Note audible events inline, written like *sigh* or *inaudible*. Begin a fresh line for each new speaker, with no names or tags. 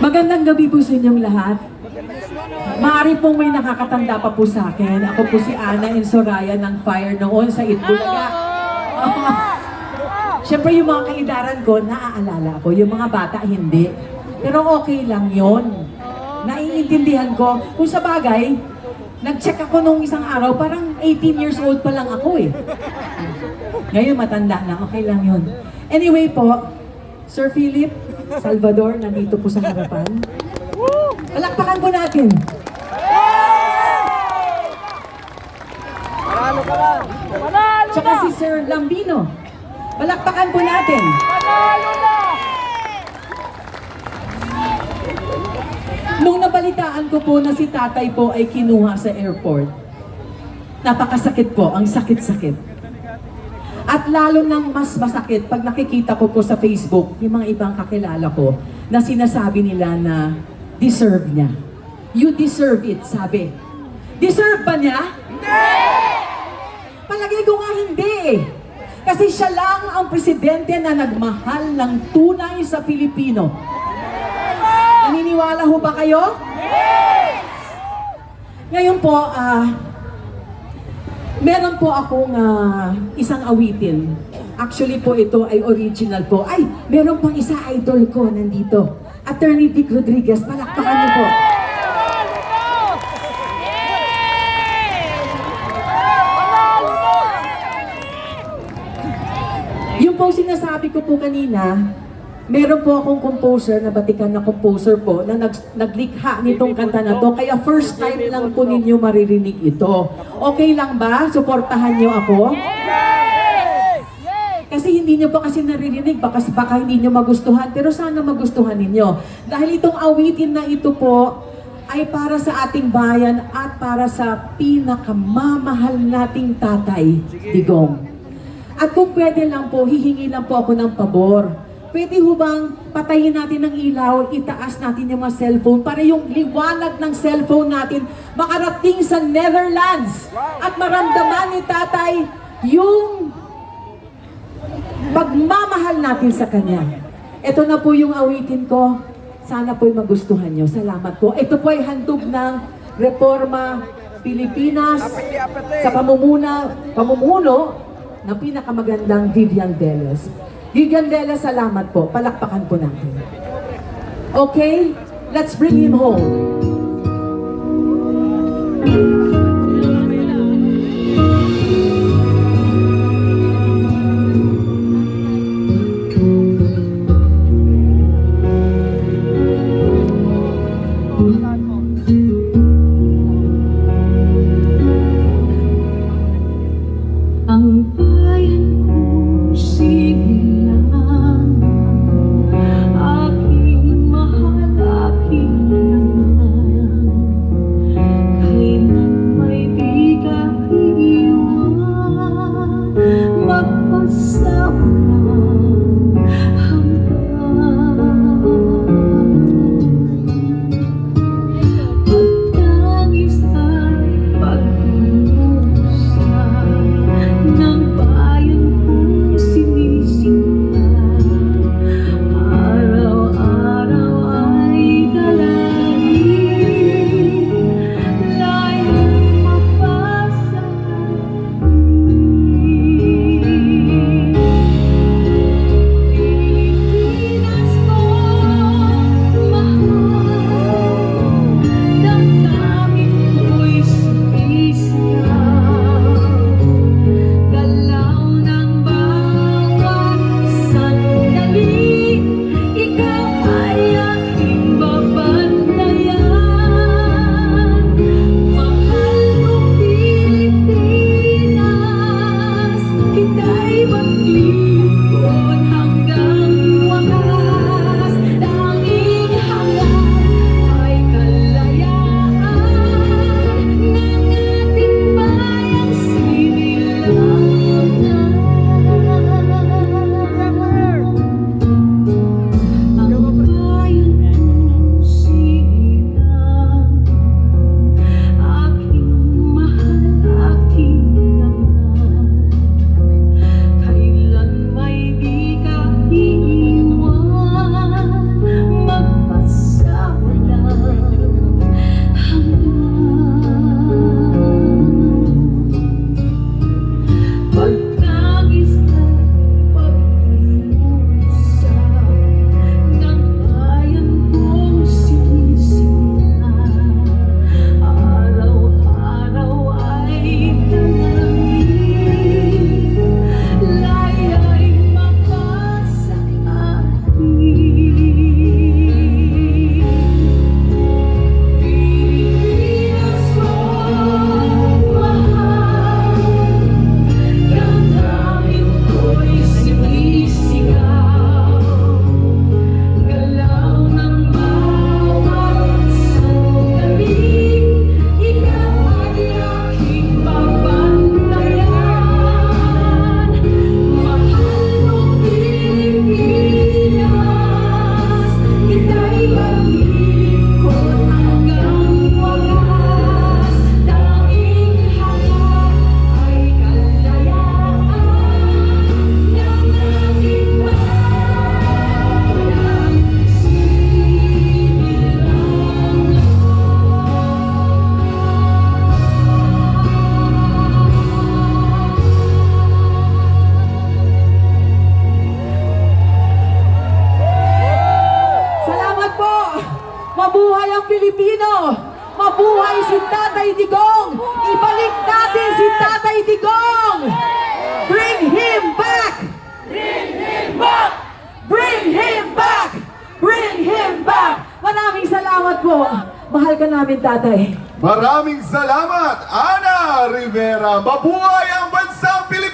Magandang gabi po sa inyong lahat. Maaari pong may nakakatanda pa po sa akin. Ako po si Ana Insoraya ng Fire noon sa Itbulaga. *laughs* Siyempre yung mga kaidaran ko, naaalala ko. Yung mga bata, hindi. Pero okay lang yon. Naiintindihan ko. Kung sa bagay, nag-check ako nung isang araw, parang 18 years old pa lang ako eh. Ngayon matanda na, okay lang yun. Anyway po, Sir Philip Salvador, nandito po sa harapan. Palakpakan po natin.
Panalo ka lang! Panalo
Tsaka si Sir Lambino. Palakpakan po natin.
Panalo na!
Nung nabalitaan ko po na si tatay po ay kinuha sa airport, napakasakit po, ang sakit-sakit. At lalo nang mas masakit pag nakikita ko po sa Facebook yung mga ibang kakilala ko na sinasabi nila na deserve niya. You deserve it, sabi. Deserve ba niya? Hindi! Palagay ko nga hindi eh. Kasi siya lang ang presidente na nagmahal ng tunay sa Pilipino. Naniniwala ho ba kayo? Ngayon po, ah, meron po akong ah, isang awitin. Actually po ito ay original po. Ay, meron pang isa idol ko nandito. Attorney Vic Rodriguez, palakpakan niyo po. Yung po sinasabi ko po kanina, meron po akong composer na batikan na composer po na nag, naglikha nitong kanta na to. Kaya first time lang po ninyo maririnig ito. Okay lang ba? Suportahan niyo ako? Kasi hindi nyo pa kasi naririnig, baka, baka hindi nyo magustuhan, pero sana magustuhan ninyo. Dahil itong awitin na ito po ay para sa ating bayan at para sa pinakamamahal nating tatay, Digong. At kung pwede lang po, hihingi lang po ako ng pabor. Pwede ho bang patayin natin ng ilaw, itaas natin yung mga cellphone para yung liwanag ng cellphone natin makarating sa Netherlands at maramdaman ni tatay yung pagmamahal natin sa Kanya. Ito na po yung awitin ko. Sana po'y magustuhan nyo. Salamat po. Ito po ay handog ng Reforma Pilipinas sa pamumuna, pamumuno ng pinakamagandang Vivian Velas. Vivian Velas, salamat po. Palakpakan po natin. Okay? Let's bring him home. Pilipino! Mabuhay si Tatay Digong! Ibalik natin si Tatay Digong! Bring him back! Bring him back! Bring him back! Bring him back! Maraming salamat po! Mahal ka namin, Tatay.
Maraming salamat, Ana Rivera. Mabuhay ang bansang Pilipinas!